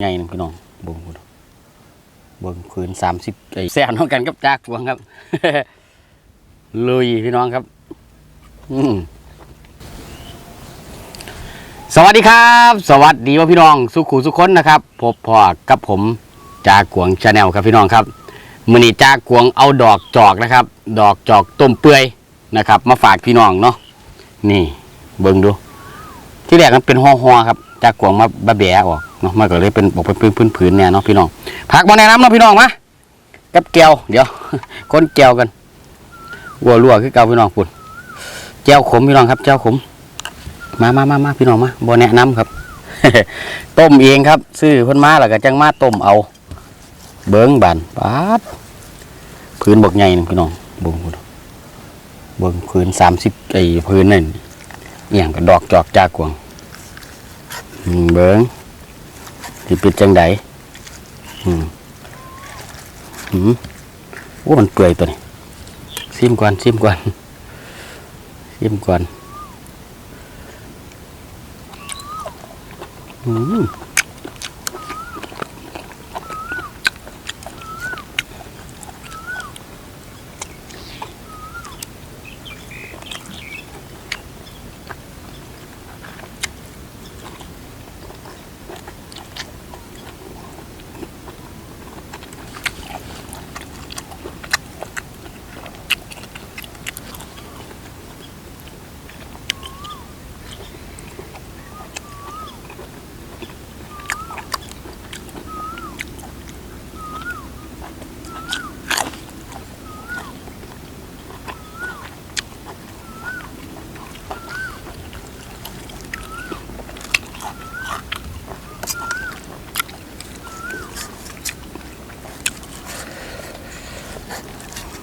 ใหญ่นึงพี่น้องเบิ่งพุ่นเบิ่งคืนสามสิบไอ้แสนเท่ากันกับจากวงครับ ลุยพี่น้องครับ อืมสวัสดีครับ สวัสดีว่าพี่น้อง สุขุสุขคนนะครับ พบพอกับผมจากกวงชาแนลครับพี่น้องครับมือนี้จากกวงเอาดอกจอกนะครับ ดอกจอกต้มเปื่อยนะครับ มาฝากพี่น้องเนาะนี่ เบิ่งดู ที่แรกมันเป็นห่อๆครับจากกวงมาบะแบะออก เนาะมันก็เลยเป็นบอกเป็นพื้นพื้นๆเนี่ยเนาะพี่น้องผักมาแนะนำเนาะพี่น้องมากับแก้วเดี๋ยวคนแก้วกันวัวรั่วคือเก่าพี่น้องปุ่นแก้วขมพี่น้องครับแก้วขม มามามามาพี่น้องมาบ่แนะนำครับ ต้มเองครับ ซื้อเพิ่นมาแล้วก็จังมาต้มเอา เบิ้งบานปาดพื้นบกใหญ่นึงพี่น้องเบิ่งพุ่นเบิ่งพื้นสามสิบไอ้พื้นนั่นเอียงกับดอกจอกจากกวงเบิ้ง ที่เป็นจังไดอืมอืมโอ้มันเปื่อยตัวนี้ซิมก่อนซิมก่อนซิมก่อนอืม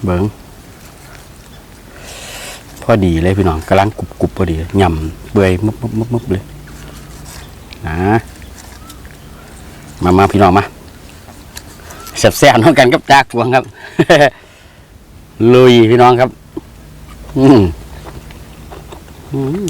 เบิงพอดีเลยพี่น้องกำลังกรุบกรุบพอดียำเปื่อยมึบมึบมึบมึบเลยนะมามาพี่น้องมาแซ่บแซ่บน้องกันกับจากกวงครับ ลุยพี่น้องครับ อืมอืม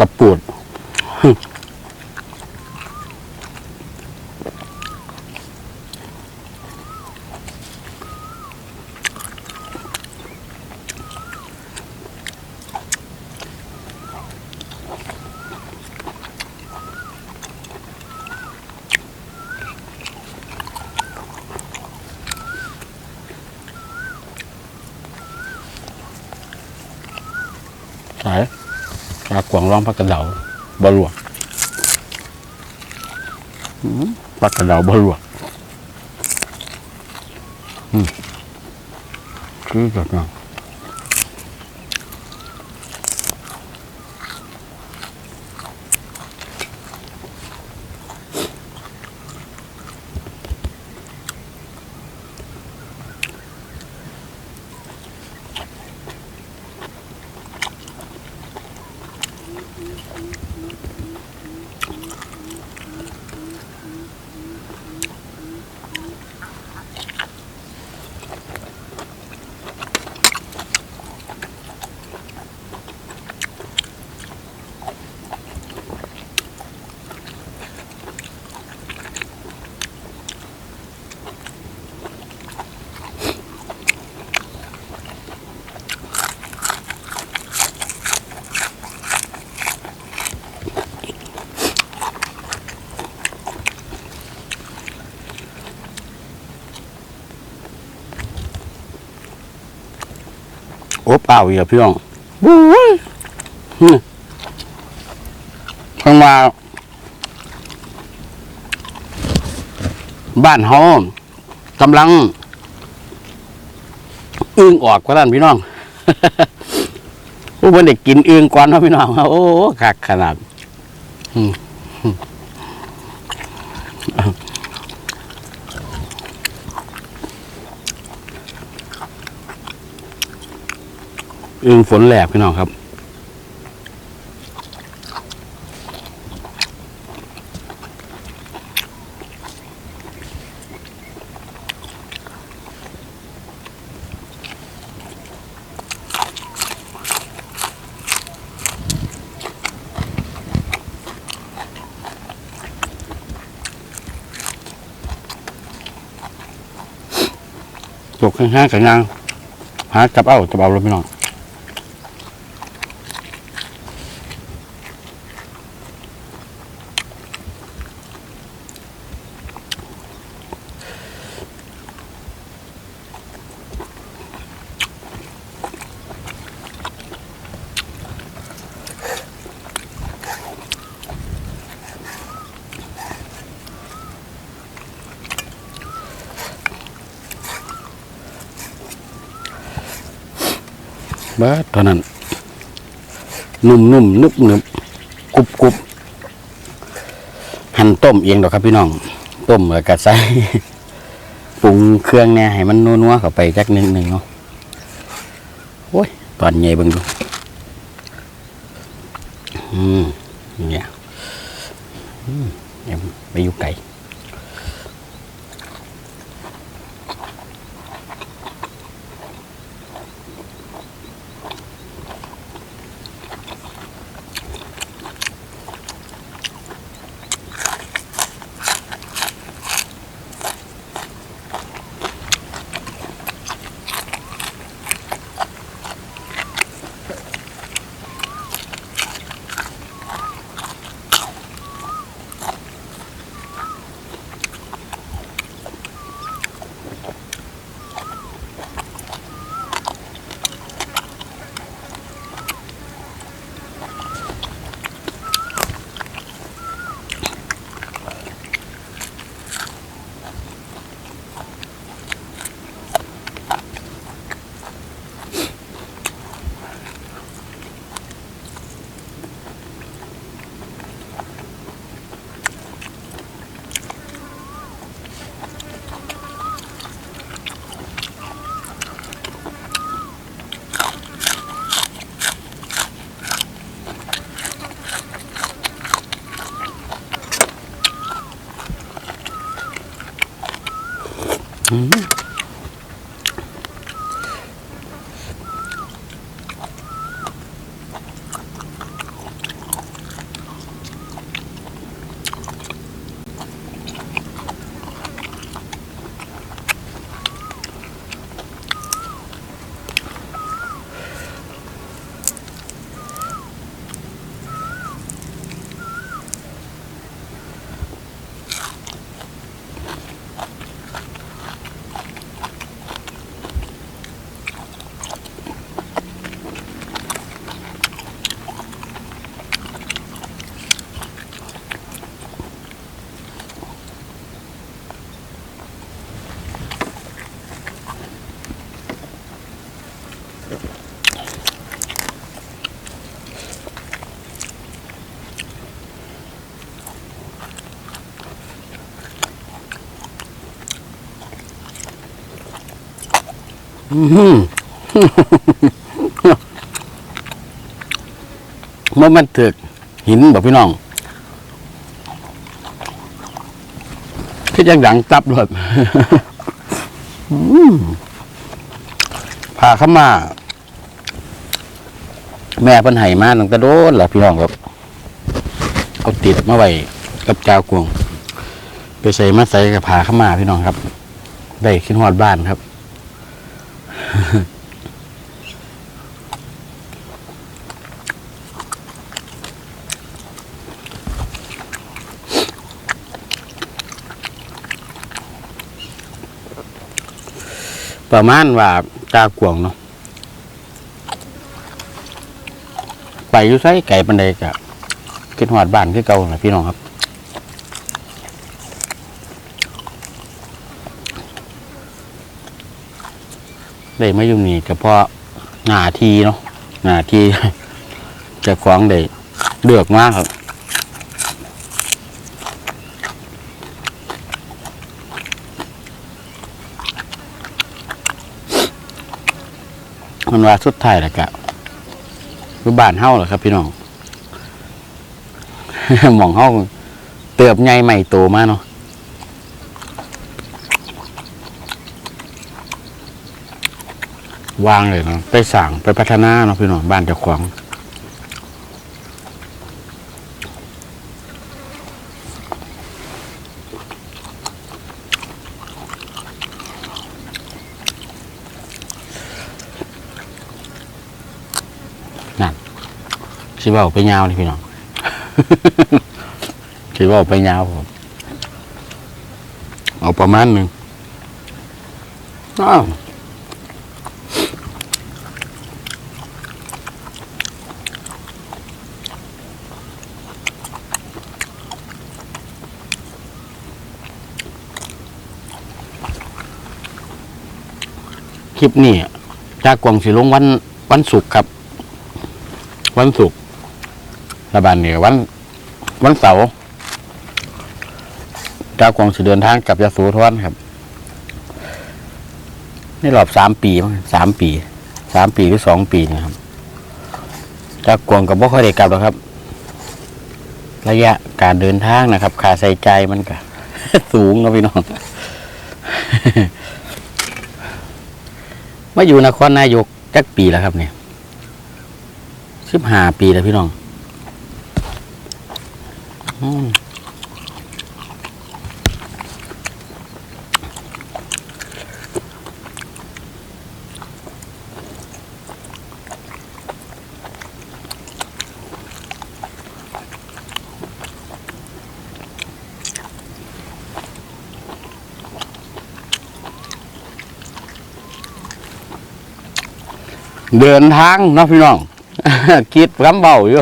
กกระปูดสาย ปลากวางร้องปลากระเดาบลวกปลากระเดาบลวกคือแบบนั้น โอ้ปล่าอีาพี่น้องบู๊ข้างมาบ้านห้อง กำลังอึ้งออกก็ท่านพี่น้องผู้บนเด็กกินอึ้งก่อนนะพี่น้องโอ้คักขนาดอึ้งฝนแหลกพี่น้องครับ ตกข้างๆกันยังหาจับเอาจับเอาเลยพี่น้อง บ้าตอนนั้น นุ่มนุ่มนึบนึบกรุบกรุบหั่นต้มเองดอกครับพี่น้อง ต้มแล้วก็ใส่ปรุงเครื่องเนี่ยให้มันนัวๆเข้าไปจักนิดหนึ่งเนาะโอ้ยตอนใหญ่เบิ่งดูอืมเนี่ยอืมไปอยู่ไก่ อ เมื่อมันถึกหินบอกพี่น้องคือยังดังตับเลยอืมพาเข้ามา แม่พันไห้มาตั้งแต่โดนแหละพี่น้องครับเอาติดมาไว้กับเจ้ากวง ไปใส่มาใส่กับพาเข้ามาพี่น้องครับ ได้ขึ้นหอดบ้านครับ ประมาณว่าตากวงเนาะไปอยู่ไสไก่ปันเดกะขึ้นหอดบ้านคือเก่าน่อยพี่น้องครับ ได้มาอยู่นี่ก็เพราะหน้าที่เนาะหน้าที่จะของได้เลือกมากครับมันว่าสุดท้ายแหละกะคือบ้านเฮาเหรอครับพี่น้อง หมองเฮาเติบใหญ่ใหม่โตมากเนาะ วางเลยเนาะไปสั่งไปพัฒนาเนาะพี่น้องบ้านเจ้าของสิเว่าไปยาวนี่พี่น้องสิเว่าไปยาวผมเอาประมาณหนึ่งอ้าว คลิปนี้จากกวงสิลงวันวันศุกร์ครับ วันศุกร์ระบาดเนี่ยวัน วันเสาร์จ้ากวงสิเดินทางกลับยะโสธรครับนี่รอบสามปีมั้งสามปีสามปีหรือสองปีนะครับจ้ากวงกับบ่ค่อยได้กลับหรอกครับ ระยะการเดินทางนะครับค่าใส่ใจายมันก็สูงนะพี่น้อง มาอยู่นครนายกจักปีแล้วครับเนี่ยสิบห้าปีแล้วพี่น้อง อืม เดินทางนะพี่น้อง คิดลำเบาอยู่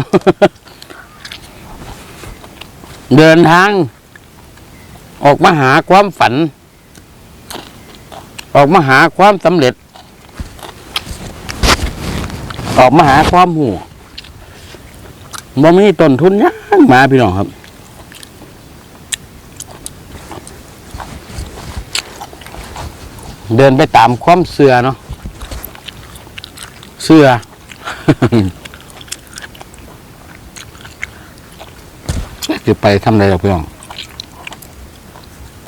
เดินทาง ออกมาหาความฝัน ออกมาหาความสำเร็จ ออกมาหาความหูบ่มีต้นทุนยังมาพี่น้องครับเดินไปตามความเสื่อเนาะ เสื้อ จะไปทำอะไรหรอกพี่น้อง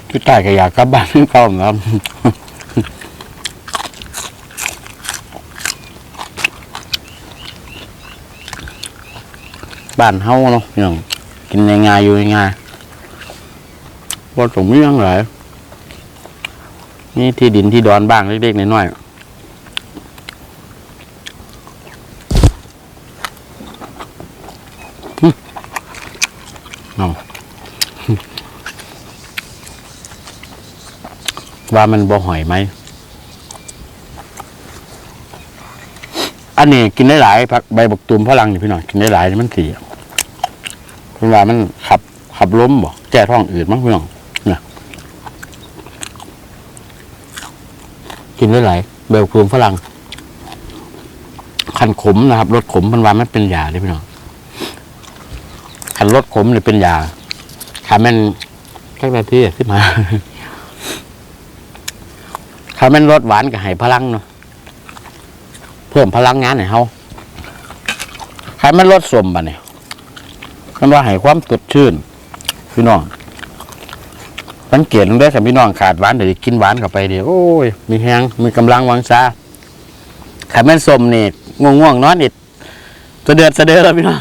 พี่ตายก็อยากกลับบ้านที่เก่าครับบ้านเฮาเนาะพี่น้องกินง่ายๆอยู่ง่ายๆบ่ต้องมีหยังหลายนี่ที่ดินที่ดอนบ้างเล็กๆน้อยๆหึเอา ว่ามันบ่หอยไหม อันนี้กินได้หลายผักใบบกตูมพลังนี่พี่หน้องกินได้หลายนี่มันสีเว่ามันขับ ขับล้มบ่แก้ท้องอืดมั้งพี่น้องเนี่ยกินได้หลายใบบกตูมพลังคันขมนะครับรสขมมันว่ามันเป็นยาเลยพี่น้องคันรสขมเนี่ยเป็นยาคันมันแค่นาทีที่มา ถ้าแมันรสหวานก็ให้พลังเนาะเพิ่มพลังงานให้เขาถ้าแมันรสสมบะเนี่ยมันว่าให้ความสดชื่นพี่น้องสังเกตลงได้กับพี่น้องขาดหวานเดี๋ยวกินหวานเข้าไปเดี๋ยวโอ้ยมีแหงมีกำลังวังซาถ้าแมันสมนี่ง่วงง่วงนอนอิดสะเดือดสะเดือดแล้วพี่น้อง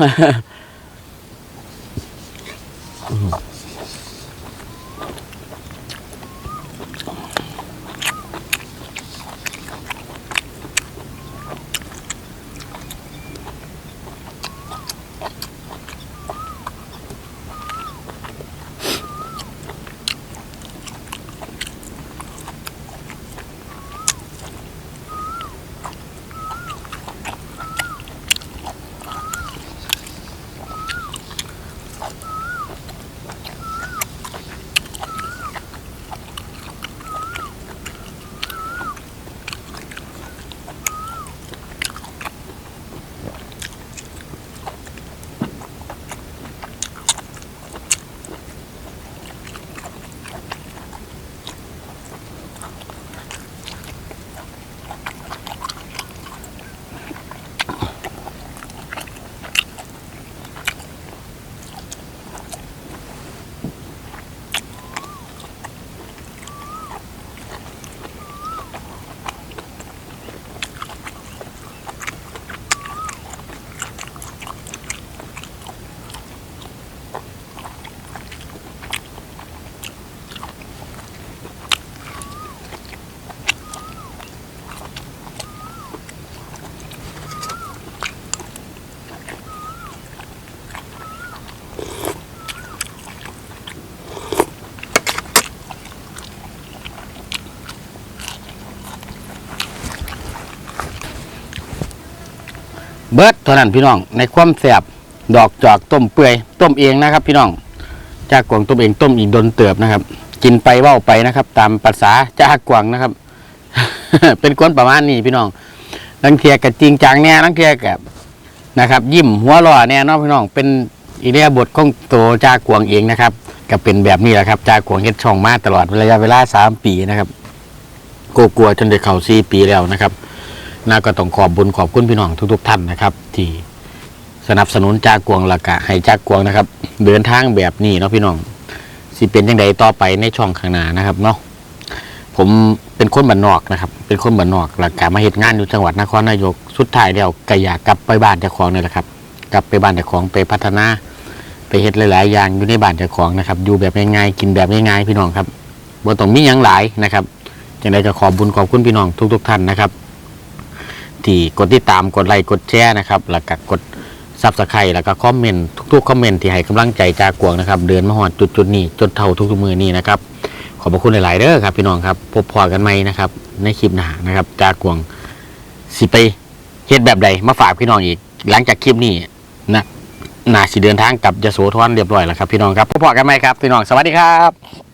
บิร์ดเท่านั้นพี่น้อง ในความแสบดอกจอกต้มเปื่อยต้มเองนะครับ พี่น้อง จากกวางต้มเองต้มอีกดนเติบนะครับ กินไปเว้าไปนะครับ ตามภาษาจากกวางนะครับ เป็นคนประมาณนี้พี่น้องลังเทียกับจริงจังแน่ลังเทียกับนะครับ ยิ้มหัวเร้อแน่นอนพี่น้อง เป็นอีเดียบทของตัวจากวางเองนะครับก็เป็นแบบนี้แหละครับ จากวางเฮ็ดช่องมาตลอดระยะเวลาสามปีนะครับกลัวจนได้เขาสี่ปีแล้วนะครับ น่าก็ต้องขอบบุญขอบคุณพี่น้องทุก ๆ ท่านนะครับ ที่สนับสนุนจากกวงละกะให้จากกวงนะครับ เดินทางแบบนี้เนาะพี่น้องสิเป็นยังไงต่อไปในช่องข้างหน้านะครับเนาะผมเป็นคนบ้านนอกนะครับ เป็นคนบ้านนอกหลักกะมาเหตุงานอยู่จังหวัดนครนายกสุดท้ายแล้วก็อยากกลับไปบ้านเจ้าของนี่แหละครับ กลับไปบ้านเจ้าของไปพัฒนา ไปเฮ็ดหลาย ๆ อย่างอยู่ในบ้านเจ้าของนะครับอยู่แบบง่ายๆกินแบบง่ายๆพี่น้องครับบ่ต้องมีหยังหลายนะครับจังไดก็ขอบบุญขอบคุณพี่น้องทุก ๆ ท่านนะครับ ที่กดติดตามกดไลค์กดแชร์นะครับแล้วก็กดซับสไครต์แล้วก็คอมเมนต์ทุกๆคอมเมนต์ที่ให้กำลังใจจากกวงนะครับเดินมาหอดจุดๆนี้จนเท่าทุกๆมือนี้นะครับขอบพระคุณหลายๆเด้อครับพี่น้องครับพบพอกันไหมนะครับในคลิปหน้านะครับจากกวงสิไปเฮ็ดแบบใดมาฝากพี่น้องอีก หลังจากคลิปนี้นะนาสิเดินทางกับยโสธรเรียบร้อยแล้วครับพี่น้องครับพบพอกันไหมครับพี่น้องสวัสดีครับ